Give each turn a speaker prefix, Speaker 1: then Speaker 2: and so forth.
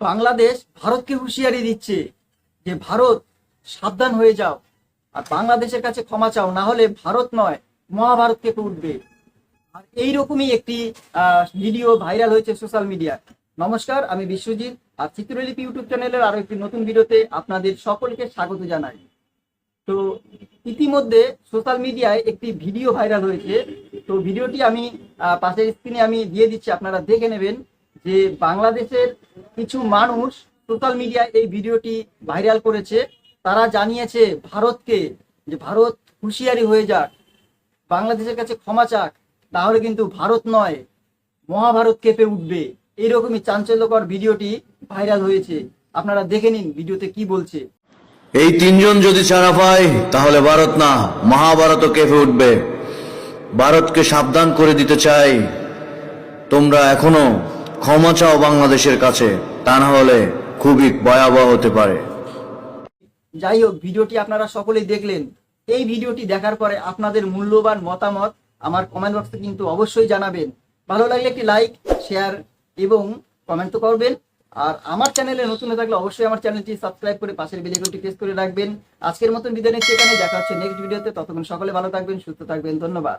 Speaker 1: বাংলাদেশ ভারতকে হুঁশিয়ারি দিচ্ছে যে, ভারত, সাবধান হয়ে যাও। আর বাংলাদেশের কাছে ক্ষমা চাও। না হলে ভারত নয় মহাভারত কেঁপে উঠবে। আর এইরকমই একটি ভিডিও ভাইরাল হয়েছে সোশ্যাল মিডিয়ায়। নমস্কার, আমি বিশ্বজিৎ। আর চিত্রলিপি ইউটিউব চ্যানেলের আরও একটি নতুন ভিডিওতে আপনাদের সকলকে স্বাগত জানাই। তো, ইতিমধ্যে সোশ্যাল মিডিয়ায় একটি ভিডিও ভাইরাল হয়েছে। তো, ভিডিওটি আমি পাশের স্ক্রিনে আমি দিয়ে দিচ্ছি, আপনারা দেখে নেবেন। যে বাংলাদেশের কিছু মানুষ সোশ্যাল মিডিয়ায় এই ভিডিওটি ভাইরাল করেছে, তারা জানিয়েছে ভারতকে যে ভারত হুঁশিয়ারি হয়ে যাক, বাংলাদেশের কাছে ক্ষমা চাক, তাহলে কিন্তু ভারত নয়, মহাভারত কেঁপে উঠবে। এইরকমই চাঞ্চল্যকর ভিডিওটি ভাইরাল হয়েছে। আপনারা দেখে নিন ভিডিওতে কি বলছে।
Speaker 2: এই তিনজন যদি ছাড়া পায়, তাহলে ভারত না, মহাভারতও কেঁপে উঠবে। ভারতকে সাবধান করে দিতে চাই, তোমরা এখনও ক্ষমা চাও বাংলাদেশের কাছে, তা না হলে খুবই ভয়াবহ হতে পারে।
Speaker 1: যাই হোক, ভিডিওটি আপনারা সকলেই দেখলেন। এই ভিডিওটি দেখার পরে আপনাদের মূল্যবান মতামত আমার কমেন্ট বক্সে কিন্তু অবশ্যই জানাবেন। ভালো লাগলে একটি লাইক শেয়ার এবং কমেন্ট তো করবেন। আর আমার চ্যানেলে নতুন হয়ে থাকলে অবশ্যই আমার চ্যানেলটি সাবস্ক্রাইব করে পাশের বেলাইকনটি প্রেস করে রাখবেন। আজকের মতন বিদায় নিচ্ছি এখানে, দেখা হচ্ছে নেক্সট ভিডিওতে ততক্ষণ সকলে ভালো থাকবেন, সুস্থ থাকবেন। ধন্যবাদ।